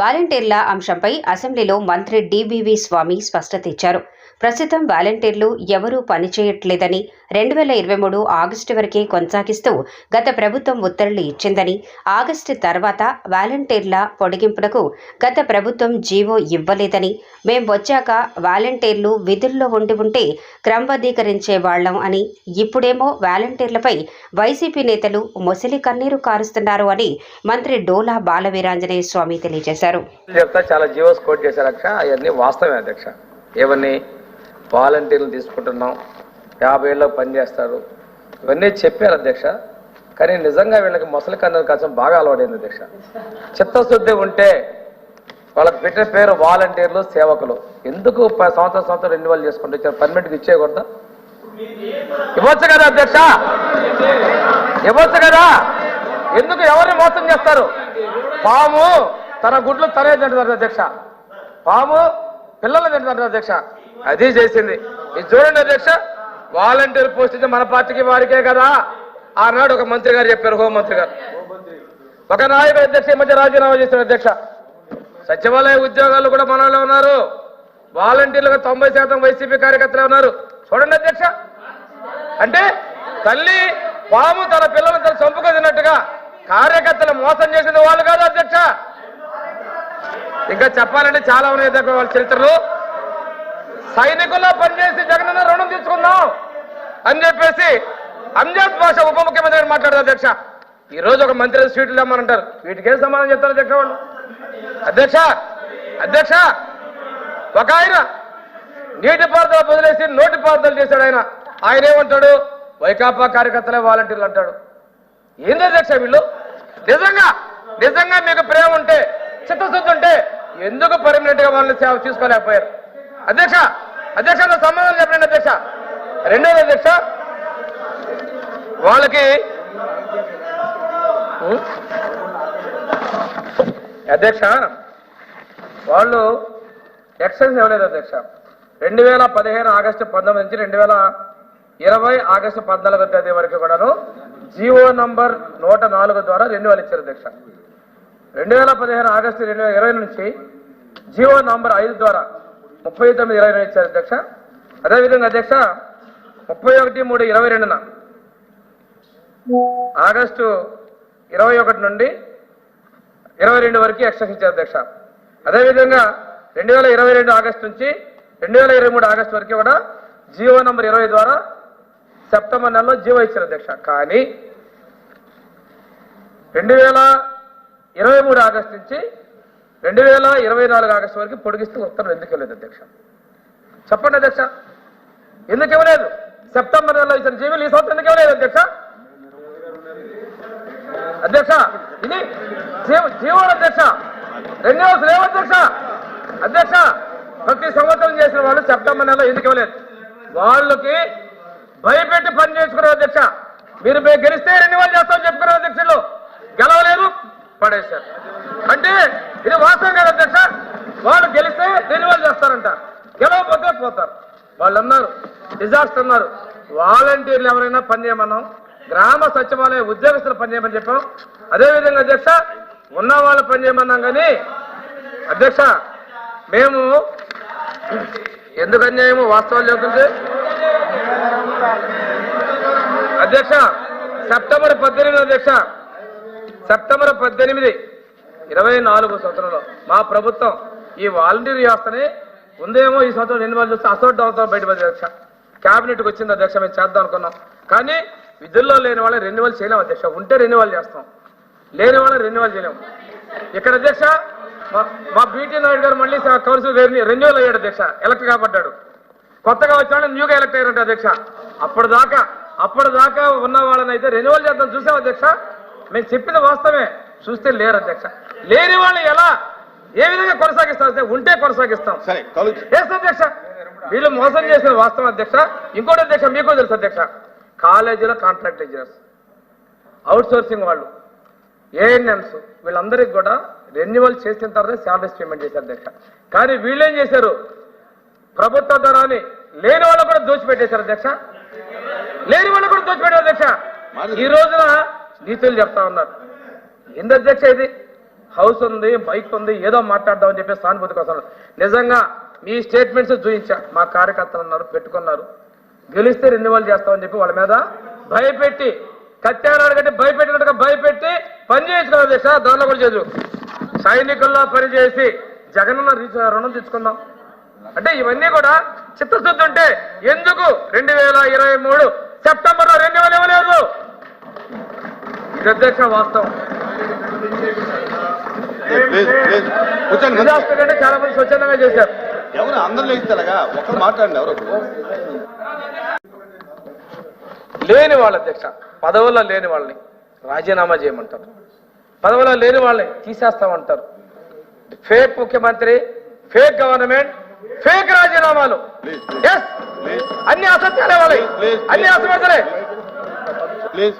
వాలంటీర్ల అంశంపై అసెంబ్లీలో మంత్రి డిబివి స్వామి స్పష్టత ఇచ్చారు. ప్రస్తుతం వాలంటీర్లు ఎవరూ పనిచేయట్లేదని రెండు వేల ఇరవై మూడు ఆగస్టు వరకే కొనసాగిస్తూ గత ప్రభుత్వం ఉత్తర్వులు ఇచ్చిందని ఆగస్టు తర్వాత వాలంటీర్ల పొడిగింపులకు గత ప్రభుత్వం జీవో ఇవ్వలేదని మేం వచ్చాక వాలంటీర్లు విధుల్లో ఉండి ఉంటే క్రమబద్ధీకరించే వాళ్ళం అని ఇప్పుడేమో వాలంటీర్లపై వైసీపీ నేతలు మొసలి కన్నీరు కారుస్తున్నారు అని మంత్రి డోలా బాలవీరాంజనేయ స్వామి తెలియజేశారు. చాలా జీవోస్ కోట్ చేశారు అవన్నీ వాస్తవమే అధ్యక్ష. ఏవన్నీ వాలంటీర్లు తీసుకుంటున్నాం. యాభై ఏళ్ళలో పనిచేస్తారు ఇవన్నీ చెప్పారు అధ్యక్ష. కానీ నిజంగా వీళ్ళకి మొసలి కన్నుల కోసం బాగా అలవాడైంది అధ్యక్ష. చిత్తశుద్ధి ఉంటే వాళ్ళకి పెట్టిన పేరు వాలంటీర్లు సేవకులు. ఎందుకు సంవత్సరం సంవత్సరం రెన్యువల్ చేసుకుంటూ ఇచ్చారు పర్మిట్కి ఇచ్చేయకూడదా. ఇవ్వచ్చు కదా అధ్యక్ష? ఇవ్వచ్చు కదా? ఎందుకు ఎవరిని మోసం చేస్తారు? పాము తన గుడ్లు తనే తింటున్నారు అధ్యక్ష. పాము పిల్లలు తింటున్నారు అధ్యక్ష. అది చేసింది. ఇది చూడండి అధ్యక్ష వాలంటీర్ పోస్ట్ మన పార్టీకి వారికే కదా. ఆనాడు ఒక మంత్రి గారు చెప్పారు హోంమంత్రి గారు. ఒక నాయకుడు అధ్యక్ష ఈ మధ్య రాజీనామా చేశారు అధ్యక్ష. సచివాలయ ఉద్యోగాలు కూడా మనలో ఉన్నారు. వాలంటీర్లుగా తొంభై శాతం వైసీపీ కార్యకర్తలే ఉన్నారు. చూడండి అధ్యక్ష. అంటే తల్లి పాము తన పిల్లలు తన చంపుకు తిన్నట్టుగా కార్యకర్తలు మోసం చేసిన వాళ్ళు కాదు అధ్యక్ష. ఇంకా చెప్పాలంటే చాలా ఉన్నాయి అధ్యక్ష వాళ్ళ చరిత్రలో. సైనికుల్లో పనిచేసి జగనన్న రుణం తీసుకుందాం అని చెప్పేసి అంజాద్ భాష ఉప ముఖ్యమంత్రి గారు మాట్లాడారు అధ్యక్ష. ఈ రోజు ఒక మంత్రి స్వీట్లు ఇవ్వమనంటారు. వీటికి ఏం సమాధానం చెప్తారు అధ్యక్ష వాళ్ళు? అధ్యక్ష అధ్యక్ష ఒక ఆయన నీటిపారుదల వదిలేసి నోటి పారుదల చేశాడు ఆయన. ఆయన ఏమంటాడు? వైకాపా కార్యకర్తలే వాలంటీర్లు అంటాడు. ఏంది అధ్యక్ష వీళ్ళు? నిజంగా నిజంగా మీకు ప్రేమ ఉంటే చిత్తశుద్ధి ఉంటే ఎందుకు పర్మనెంట్గా వాళ్ళని సేవ తీసుకోలేకపోయారు? అధ్యక్ష అధ్యక్ష సంబంధం చెప్పండి అధ్యక్ష. రెండోది అధ్యక్ష వాళ్ళకి అధ్యక్ష వాళ్ళు ఎక్సైజ్ ఇవ్వలేదు అధ్యక్ష. రెండు వేల పదిహేను ఆగస్టు పంతొమ్మిది నుంచి రెండు వేల ఇరవై ఆగస్టు పద్నాలుగో తేదీ వరకు కూడాను జియో నంబర్ నూట నాలుగు ద్వారా రెన్యువల్ ఇచ్చారు అధ్యక్ష. రెండు వేల పదిహేను ఆగస్టు రెండు వేల ఇరవై నుంచి జియో నంబర్ ఐదు ద్వారా ముప్పై తొమ్మిది ఇరవై రెండు ఇచ్చారు అధ్యక్ష. అదేవిధంగా అధ్యక్ష ముప్పై ఒకటి మూడు ఇరవై రెండున ఆగస్టు ఇరవై ఒకటి నుండి ఇరవై రెండు వరకు ఎక్స్టెన్షన్ ఇచ్చారు అధ్యక్ష. అదేవిధంగా రెండు వేల ఇరవై రెండు ఆగస్టు నుంచి రెండు వేల ఇరవై మూడు ఆగస్టు వరకు కూడా జియో నంబర్ ఇరవై ద్వారా సెప్టెంబర్ నెలలో జియో ఇచ్చారు అధ్యక్ష. కానీ రెండు వేల ఇరవై మూడు ఆగస్టు నుంచి రెండు వేల ఇరవై నాలుగు ఆగస్టు వరకు పొడిగిస్తూ ఉత్తర్వులు ఎందుకు ఇవ్వలేదు అధ్యక్ష? చెప్పండి అధ్యక్ష. ఎందుకు ఇవ్వలేదు? సెప్టెంబర్ నెలలో ఇచ్చిన జీవులు ఈ సంవత్సరం ఎందుకు ఇవ్వలేదు అధ్యక్ష? అధ్యక్ష ఇది జీవ జీవోలు అధ్యక్ష. రెన్యూవల్స్ లేవు అధ్యక్ష. అధ్యక్ష ప్రతి సంవత్సరం చేసిన వాళ్ళు సెప్టెంబర్ నెలలో ఎందుకు ఇవ్వలేదు? వాళ్ళకి భయపెట్టి పని చేసుకున్నారు అధ్యక్ష. మీరు మేము గెలిస్తే రెన్యువల్ చేస్తాం చెప్పుకున్నారు అధ్యక్షులు గెలవలేదు పడేశారు అంటే ఇది వాస్తవం కదా అధ్యక్ష వాళ్ళు గెలిస్తే రెన్యువల్ చేస్తారంట గెలవకపోతే పోతారు వాళ్ళు అన్నారు డిజాస్టర్ అన్నారు. వాలంటీర్లు ఎవరైనా పని చేయమన్నాం. గ్రామ సచివాలయ ఉద్యోగస్తులు పని చేయమని చెప్పాం. అదేవిధంగా అధ్యక్ష ఉన్న వాళ్ళు పని చేయమన్నాం కానీ అధ్యక్ష మేము ఎందుకు అన్యాయము? వాస్తవాలు చెబుతుంటే. అధ్యక్ష సెప్టెంబర్ పద్దెనిమిది అధ్యక్ష సెప్టెంబర్ పద్దెనిమిది ఇరవై నాలుగు సంవత్సరంలో మా ప్రభుత్వం ఈ వాలంటీర్ వ్యవస్థని ఉందేమో ఈ సంవత్సరం రెన్యువల్ చూస్తే అసౌట్ అవుతాం బయటపడి అధ్యక్ష. క్యాబినెట్కి వచ్చింది అధ్యక్ష మేము చేద్దాం అనుకున్నాం. కానీ విధుల్లో లేని వాళ్ళని రెన్యువల్ చేయలేము అధ్యక్ష. ఉంటే రెన్యువల్ చేస్తాం. లేని వాళ్ళని రెన్యువల్ చేయలేము ఇక్కడ అధ్యక్ష మా- బీటీ నాయుడు గారు మళ్ళీ కౌన్సిల్ రెన్యువల్ అయ్యాడు అధ్యక్ష. ఎలక్ట్ కాబడ్డాడు. కొత్తగా వచ్చాడు న్యూగా ఎలక్ట్ అయ్యారంట అధ్యక్ష. అప్పటిదాకా అప్పటిదాకా దాకా ఉన్న వాళ్ళని అయితే రెన్యువల్ చేద్దాం చూసాం అధ్యక్ష? మేము చెప్పిన వాస్తవమే. చూస్తే లేరు అధ్యక్ష. లేని వాళ్ళు ఎలా? ఏ విధంగా కొనసాగిస్తాం? ఉంటే కొనసాగిస్తాం. ఎస్ అధ్యక్ష? వీళ్ళు మోసం చేసిన వాస్తవం అధ్యక్ష. ఇంకోటి అధ్యక్ష మీకు తెలుసు అధ్యక్ష. కాలేజీలో కాంట్రాక్ట్ ఇంజనీర్స్ అవుట్ సోర్సింగ్ వాళ్ళు ఏఎన్ఎంస్ వీళ్ళందరికీ కూడా రెన్యువల్ చేసిన తర్వాత శాలరీస్ పేమెంట్ చేశారు అధ్యక్ష. కానీ వీళ్ళేం చేశారు? ప్రభుత్వ ధనాన్ని లేని వాళ్ళు కూడా దోచిపెట్టేశారు అధ్యక్ష. లేని వాళ్ళు కూడా దోచిపెట్టారు అధ్యక్ష. ఈ రోజున నీతులు చెప్తా ఉన్నారు. ఏంది అధ్యక్ష ఇది? హౌస్ ఉంది బైక్ ఉంది ఏదో మాట్లాడదామని చెప్పి సానుభూతి కోసం నిజంగా మీ స్టేట్మెంట్స్ చూపించా. మా కార్యకర్తలు ఉన్నారు పెట్టుకున్నారు. గెలిస్తే రెన్యువల్ చేస్తామని చెప్పి వాళ్ళ మీద భయపెట్టి కత్యారాడు కంటే భయపెట్టినట్టుగా భయపెట్టి పని చేయించుకున్నారు దేశ దానిలో కూడా చేదు. సైనికుల్లో పనిచేసి జగనన్న రుణం తెచ్చుకుందాం. అంటే ఇవన్నీ కూడా చిత్తశుద్ధి ఉంటే ఎందుకు రెండు వేల ఇరవై మూడు సెప్టెంబర్లో రెండు వేల ఇవ్వలేదు? ఇది అధ్యక్ష వాస్తవం. కూర్చోండి చాలా మంది స్వచ్ఛందంగా చేశారు. ఎవరు? అందరు లేస్తారుగా ఒక్కరు మాట్లాడండి ఎవరు? ఒకరు. లేని వాళ్ళ అధ్యక్ష పదవుల్లో లేని వాళ్ళని రాజీనామా చేయమంటారు. పదవుల్లో లేని వాళ్ళని తీసేస్తామంటారు. ఫేక్ ముఖ్యమంత్రి ఫేక్ గవర్నమెంట్ ఫేక్ రాజీనామాలు. ఎస్ అన్ని అసత్యాలే వాళ్ళవి. అన్ని అసమర్థలే ప్లీజ్